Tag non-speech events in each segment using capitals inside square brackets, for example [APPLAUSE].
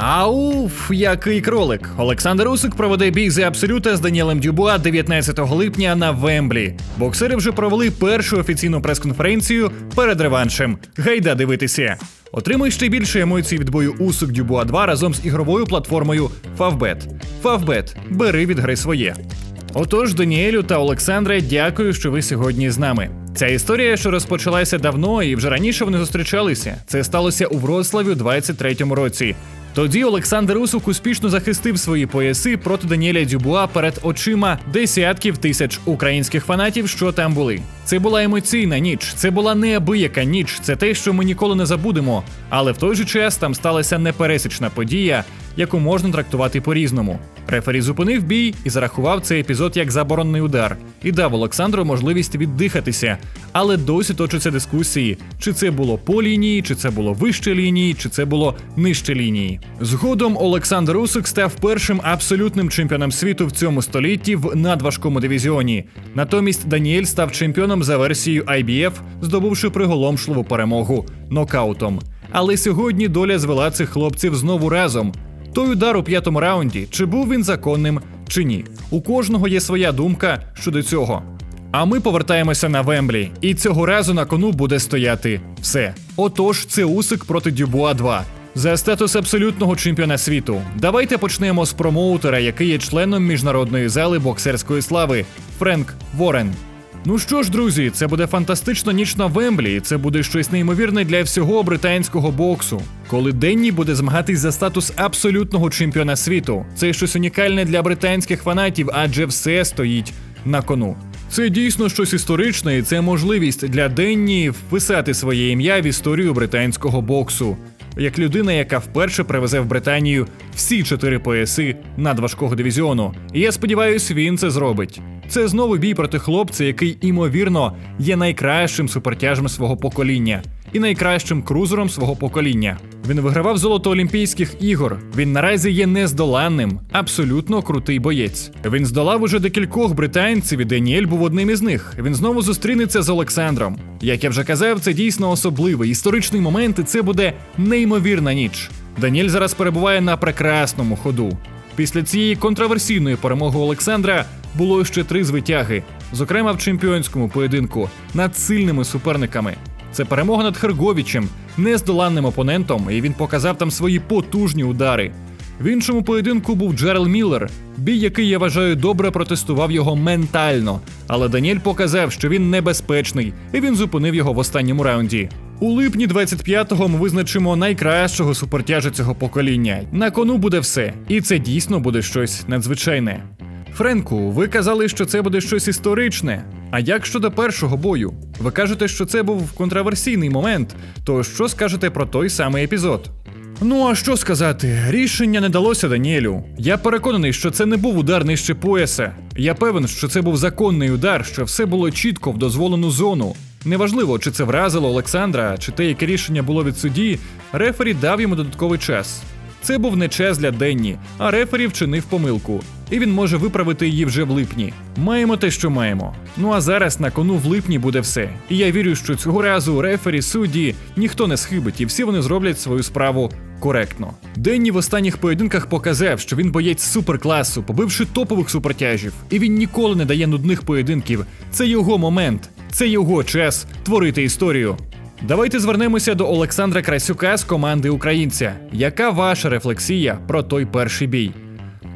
Ауф, який кролик. Олександр Усик проведе бій за абсолюта з Даніелем Дюбуа 19 липня на Вемблі. Боксери вже провели першу офіційну прес-конференцію перед реваншем. Гайда дивитися. Отримуй ще більше емоцій від бою Усик Дюбуа 2 разом з ігровою платформою Favbet. Favbet. бери від гри своє. Отож, Даніелю та Олександре, дякую, що ви сьогодні з нами. Ця історія, що розпочалася давно, і вже раніше вони зустрічалися. Це сталося у Вроцлаві у 23-му році. Тоді Олександр Усук успішно захистив свої пояси проти Даніеля Дюбуа перед очима десятків тисяч українських фанатів, що там були. Це була емоційна ніч, це була неабияка ніч, це те, що ми ніколи не забудемо. Але в той же час там сталася непересічна подія, яку можна трактувати по-різному. Рефері зупинив бій і зарахував цей епізод як заборонений удар і дав Олександру можливість віддихатися. Але досі точаться дискусії: чи це було по лінії, чи це було вище лінії, чи це було нижче лінії. Згодом Олександр Усик став першим абсолютним чемпіоном світу в цьому столітті в надважкому дивізіоні. Натомість Даніель став чемпіоном за версією IBF, здобувши приголомшливу перемогу нокаутом. Але сьогодні доля звела цих хлопців знову разом. Той удар у п'ятому раунді, чи був він законним, чи ні. У кожного є своя думка щодо цього. А ми повертаємося на Вемблі, і цього разу на кону буде стояти все. Отож, це Усик проти Дюбуа 2. За статус абсолютного чемпіона світу. Давайте почнемо з промоутера, який є членом міжнародної зали боксерської слави Френк Ворен. Ну що ж, друзі, це буде фантастична ніч на Вемблі, і це буде щось неймовірне для всього британського боксу. Коли Денні буде змагатись за статус абсолютного чемпіона світу. Це щось унікальне для британських фанатів, адже все стоїть на кону. Це дійсно щось історичне, і це можливість для Денні вписати своє ім'я в історію британського боксу. Як людина, яка вперше привезе в Британію всі чотири пояси надважкого дивізіону. І я сподіваюся, він це зробить. Це знову бій проти хлопця, який, імовірно, є найкращим супертяжем свого покоління і найкращим крузером свого покоління. Він вигравав золото Олімпійських ігор. Він наразі є нездоланним, абсолютно крутий боєць. Він здолав уже декількох британців, і Даніель був одним із них. Він знову зустрінеться з Олександром. Як я вже казав, це дійсно особливий історичний момент, і це буде неймовірна ніч. Даніель зараз перебуває на прекрасному ходу. Після цієї контроверсійної перемоги Олександра було ще три звитяги, зокрема в чемпіонському поєдинку над сильними суперниками. Це перемога над Херговічем, нездоланним опонентом, і він показав там свої потужні удари. В іншому поєдинку був Джерел Міллер, бій, який я вважаю добре протестував його ментально. Але Даніель показав, що він небезпечний, і він зупинив його в останньому раунді. У липні 25-го ми визначимо найкращого супертяжа цього покоління. На кону буде все, і це дійсно буде щось надзвичайне. Френку, ви казали, що це буде щось історичне. А як щодо першого бою? Ви кажете, що це був контроверсійний момент. То що скажете про той самий епізод? Ну а що сказати? Рішення не далося Даніелю. Я переконаний, що це не був удар нижче пояса. Я певен, що це був законний удар, що все було чітко в дозволену зону. Неважливо, чи це вразило Олександра, чи те, яке рішення було від судді, рефері дав йому додатковий час. Це був не час для Денні, а рефері вчинив помилку, і він може виправити її вже в липні. Маємо те, що маємо. Ну а зараз на кону в липні буде все. І я вірю, що цього разу рефері, судді ніхто не схибить, і всі вони зроблять свою справу коректно. Денні в останніх поєдинках показав, що він боєць суперкласу, побивши топових супертяжів, і він ніколи не дає нудних поєдинків. Це його момент, це його час творити історію. Давайте звернемося до Олександра Красюка з команди Українця. Яка ваша рефлексія про той перший бій?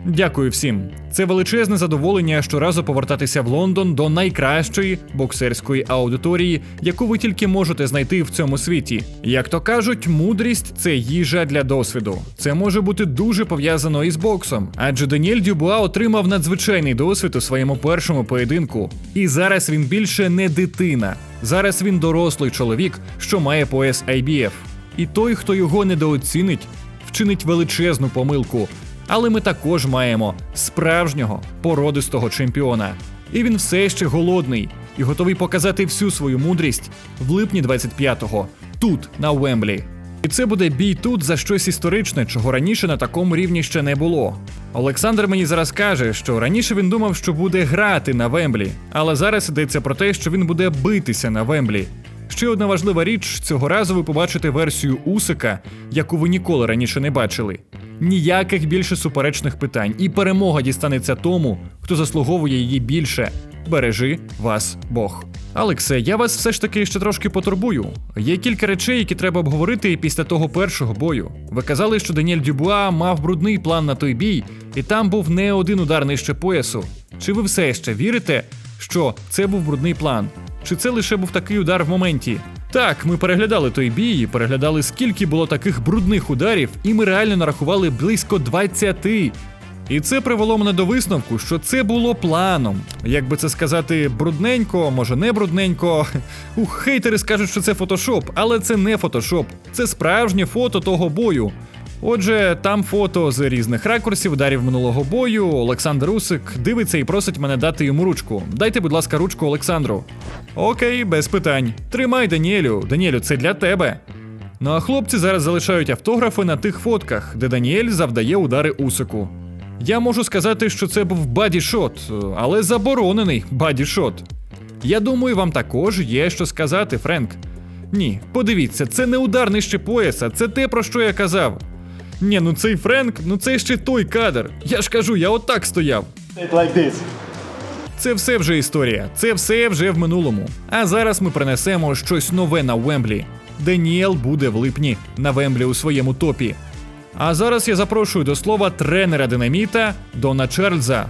Дякую всім. Це величезне задоволення щоразу повертатися в Лондон до найкращої боксерської аудиторії, яку ви тільки можете знайти в цьому світі. Як то кажуть, мудрість це їжа для досвіду. Це може бути дуже пов'язано із боксом, адже Даніель Дюбуа отримав надзвичайний досвід у своєму першому поєдинку. І зараз він більше не дитина. Зараз він дорослий чоловік, що має пояс IBF. І той, хто його недооцінить, вчинить величезну помилку. Але ми також маємо справжнього породистого чемпіона. І він все ще голодний і готовий показати всю свою мудрість в липні 25-го, тут, на Уемблі. І це буде бій тут за щось історичне, чого раніше на такому рівні ще не було. Олександр мені зараз каже, що раніше він думав, що буде грати на Вемблі, але зараз йдеться про те, що він буде битися на Вемблі. Ще одна важлива річ: цього разу ви побачите версію Усика, яку ви ніколи раніше не бачили. Ніяких більше суперечних питань, і перемога дістанеться тому, хто заслуговує її більше. Бережи вас Бог. Алексе, я вас все ж таки ще трошки потурбую. Є кілька речей, які треба обговорити після того першого бою. Ви казали, що Даніель Дюбуа мав брудний план на той бій, і там був не один удар нижче поясу. Чи ви все ще вірите, що це був брудний план? Чи це лише був такий удар в моменті? Так, ми переглядали той бій, переглядали, скільки було таких брудних ударів, і ми реально нарахували близько 20. І це привело мене до висновку, що це було планом. Як би це сказати, брудненько, може не брудненько. [LAUGHS] Ух, хейтери скажуть, що це фотошоп, але це не фотошоп, це справжнє фото того бою. Отже, там фото з різних ракурсів, ударів минулого бою. Олександр Усик дивиться і просить мене дати йому ручку. Дайте, будь ласка, ручку Олександру. Окей, без питань. Тримай, Даніелю. Даніелю, це для тебе. Ну а хлопці зараз залишають автографи на тих фотках, де Даніель завдає удари Усику. Я можу сказати, що це був бадішот, але заборонений бадішот. Я думаю, вам також є що сказати, Френк. Ні, подивіться, це не удар нижче пояса, це те, про що я казав. Ні, ну цей Френк, ну це ще той кадр. Я ж кажу, я отак стояв. like this. Це все вже історія, це все вже в минулому. А зараз ми принесемо щось нове на Вемблі. Деніел буде в липні на Вемблі у своєму топі. А зараз я запрошую до слова тренера динаміта Дона Чарльза.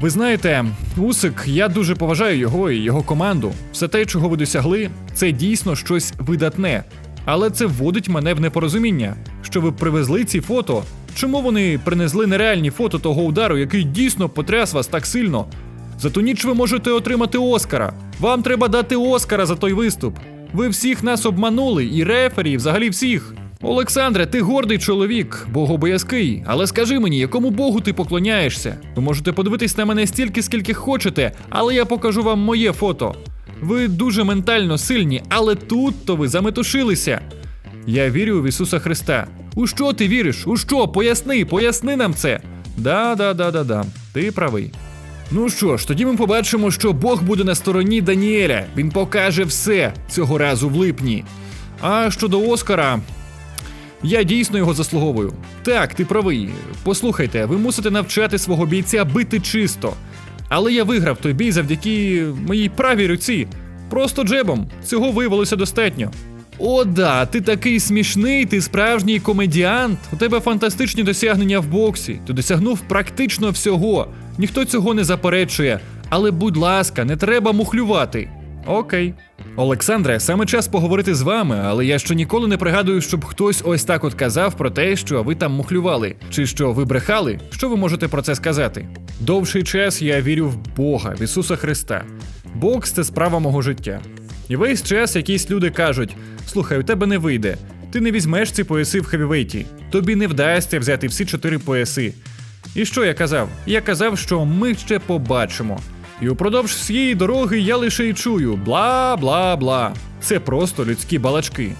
Ви знаєте, Усик, я дуже поважаю його і його команду. Все те, чого ви досягли, це дійсно щось видатне. Але це вводить мене в непорозуміння, що ви привезли ці фото. Чому вони принесли нереальні фото того удару, який дійсно потряс вас так сильно? За ту ніч ви можете отримати Оскара. Вам треба дати Оскара за той виступ. Ви всіх нас обманули, і рефері, і взагалі всіх. Олександре, ти гордий чоловік, богобоязкий. Але скажи мені, якому богу ти поклоняєшся? Ви можете подивитись на мене стільки, скільки хочете, але я покажу вам моє фото. Ви дуже ментально сильні, але тут то ви заметушилися. Я вірю в Ісуса Христа. У що ти віриш? У що? Поясни, поясни нам це. Да, да, да, да, да. Ти правий. Ну що ж, тоді ми побачимо, що Бог буде на стороні Даніеля. Він покаже все цього разу в липні. А щодо Оскара, я дійсно його заслуговую. Так, ти правий. Послухайте, ви мусите навчати свого бійця бити чисто. Але я виграв той бій завдяки моїй правій руці. Просто джебом. Цього виявилося достатньо. О, да, ти такий смішний, ти справжній комедіант. У тебе фантастичні досягнення в боксі. Ти досягнув практично всього. Ніхто цього не заперечує. Але, будь ласка, не треба мухлювати. Окей. Олександре, саме час поговорити з вами, але я ще ніколи не пригадую, щоб хтось ось так от казав про те, що ви там мухлювали, чи що ви брехали. Що ви можете про це сказати? Довший час я вірю в Бога, в Ісуса Христа. Бокс це справа мого життя. І весь час якісь люди кажуть: слухай, у тебе не вийде. Ти не візьмеш ці пояси в хевівейті. Тобі не вдасться взяти всі чотири пояси. І що я казав? Я казав, що ми ще побачимо. І упродовж всієї дороги я лише й чую бла бла бла. Це просто людські балачки.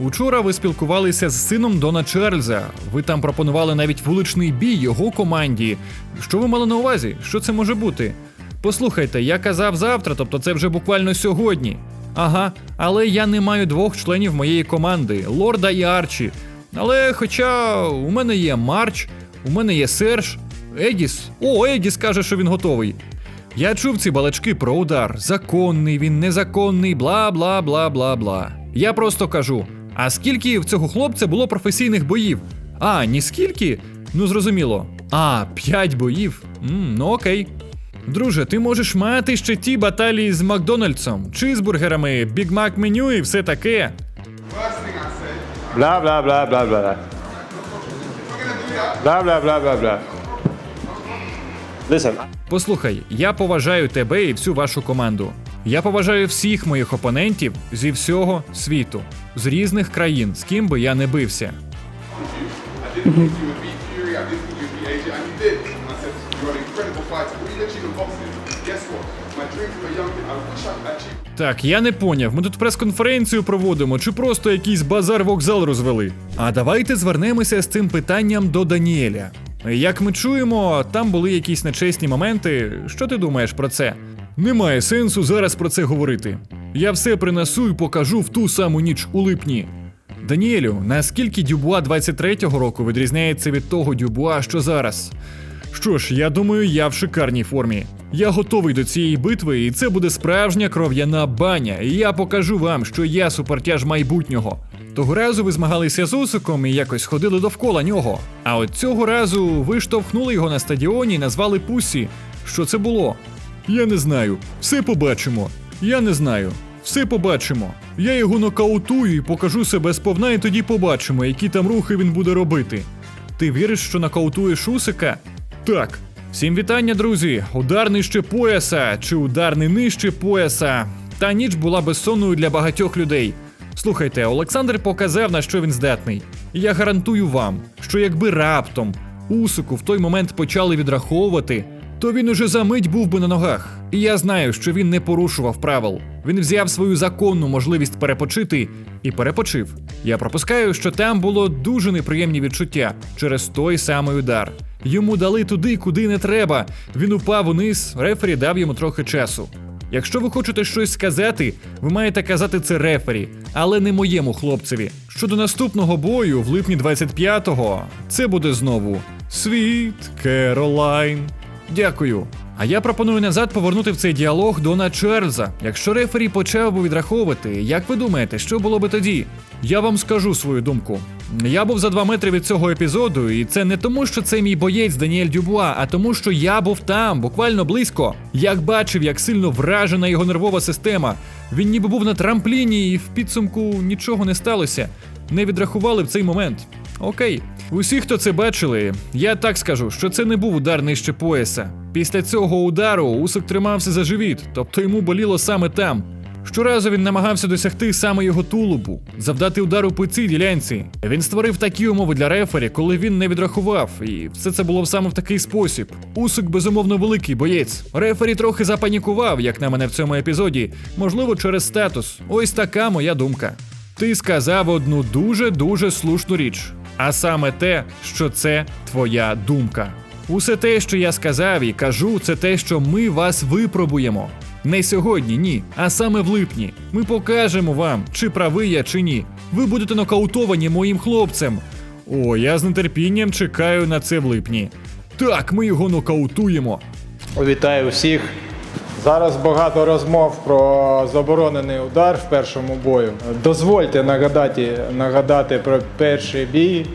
Учора ви спілкувалися з сином Дона Чарльза. Ви там пропонували навіть вуличний бій його команді. Що ви мали на увазі? Що це може бути? Послухайте, я казав завтра, тобто це вже буквально сьогодні. Ага, але я не маю двох членів моєї команди Лорда і Арчі. Але хоча у мене є Марч, у мене є Серж, Едіс. О, Едіс каже, що він готовий. Я чув ці балачки про удар. Законний він, незаконний, бла бла бла бла бла. Я просто кажу: а скільки в цього хлопця було професійних боїв? А, ні скільки? Ну зрозуміло. А, п'ять боїв. м ну окей. Друже, ти можеш мати ще ті баталії з Макдональдсом, чизбургерами, бігмак меню і все таке. Blah, blah, blah, blah, blah. Blah, blah, blah, blah, blah. Listen, Послухай, я поважаю тебе і всю вашу команду. Я поважаю всіх моїх опонентів зі всього світу, з різних країн, з ким би я не бився. Так, я не поняв, ми тут прес-конференцію проводимо чи просто якийсь базар-вокзал розвели. А давайте звернемося з цим питанням до Даніеля. Як ми чуємо, там були якісь нечесні моменти. Що ти думаєш про це? Немає сенсу зараз про це говорити. Я все принесу і покажу в ту саму ніч у липні. Даніелю, наскільки Дюбуа 23-го року відрізняється від того Дюбуа, що зараз? Що ж, я думаю, я в шикарній формі. Я готовий до цієї битви, і це буде справжня кров'яна баня. І я покажу вам, що я супертяж майбутнього. Того разу ви змагалися з Усиком і якось ходили довкола нього. А от цього разу ви штовхнули його на стадіоні і назвали Пусі. Що це було? Я не знаю. Все побачимо. Я не знаю. Все побачимо. Я його нокаутую і покажу себе сповна, і тоді побачимо, які там рухи він буде робити. Ти віриш, що нокаутуєш Усика? Так. Всім вітання, друзі! Удар нижче пояса чи удар не нижче пояса. Та ніч була безсонною для багатьох людей. Слухайте, Олександр показав, на що він здатний. І я гарантую вам, що якби раптом Усику в той момент почали відраховувати, то він уже за мить був би на ногах. І я знаю, що він не порушував правил. Він взяв свою законну можливість перепочити і перепочив. Я пропускаю, що там було дуже неприємні відчуття через той самий удар. Йому дали туди, куди не треба. Він упав униз, рефері дав йому трохи часу. Якщо ви хочете щось сказати, ви маєте казати це рефері, але не моєму хлопцеві. Щодо наступного бою в липні 25-го, це буде знову Світ Керолайн. Дякую. А я пропоную назад повернути в цей діалог Дона Чарльза. Якщо рефері почав би відраховувати, як ви думаєте, що було би тоді? Я вам скажу свою думку. Я був за два метри від цього епізоду, і це не тому, що це мій боєць Даніель Дюбуа, а тому, що я був там, буквально близько. Як бачив, як сильно вражена його нервова система. Він ніби був на трампліні, і в підсумку нічого не сталося. Не відрахували в цей момент. Окей. Усі, хто це бачили, я так скажу, що це не був удар нижче пояса. Після цього удару Усик тримався за живіт, тобто йому боліло саме там. Щоразу він намагався досягти саме його тулубу, завдати удару по цій ділянці. Він створив такі умови для рефері, коли він не відрахував, і все це було саме в такий спосіб. Усик безумовно великий боєць. Рефері трохи запанікував, як на мене в цьому епізоді, можливо, через статус. Ось така моя думка. Ти сказав одну дуже дуже слушну річ, а саме те, що це твоя думка. Усе те, що я сказав і кажу, це те, що ми вас випробуємо. Не сьогодні, ні, а саме в липні. Ми покажемо вам, чи правий я, чи ні. Ви будете нокаутовані моїм хлопцем. О, я з нетерпінням чекаю на це в липні. Так, ми його нокаутуємо. Вітаю всіх. Зараз багато розмов про заборонений удар в першому бою. Дозвольте нагадати, нагадати про перший бій,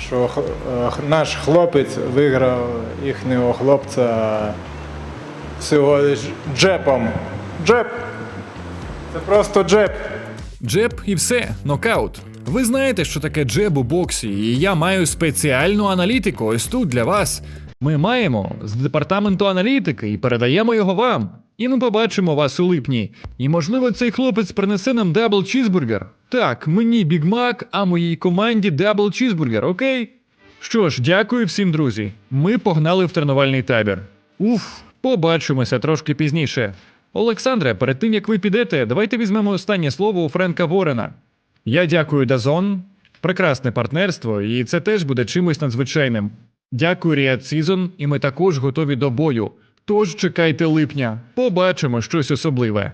що е, наш хлопець виграв їхнього хлопця всього джепом. Джеп! Це просто джеп. Джеб і все, нокаут. Ви знаєте, що таке джеб у боксі, і я маю спеціальну аналітику ось тут для вас. Ми маємо з департаменту аналітики і передаємо його вам. І ми побачимо вас у липні. І можливо цей хлопець принесе нам дабл чізбургер. Так, мені Біг Мак, а моїй команді дабл чізбургер, окей? Що ж, дякую всім, друзі. Ми погнали в тренувальний табір. Уф, побачимося трошки пізніше. Олександре, перед тим як ви підете, давайте візьмемо останнє слово у Френка Ворена. Я дякую Дазон. Прекрасне партнерство, і це теж буде чимось надзвичайним. Дякую Ріад Сізон, і ми також готові до бою. Тож чекайте липня, побачимо щось особливе.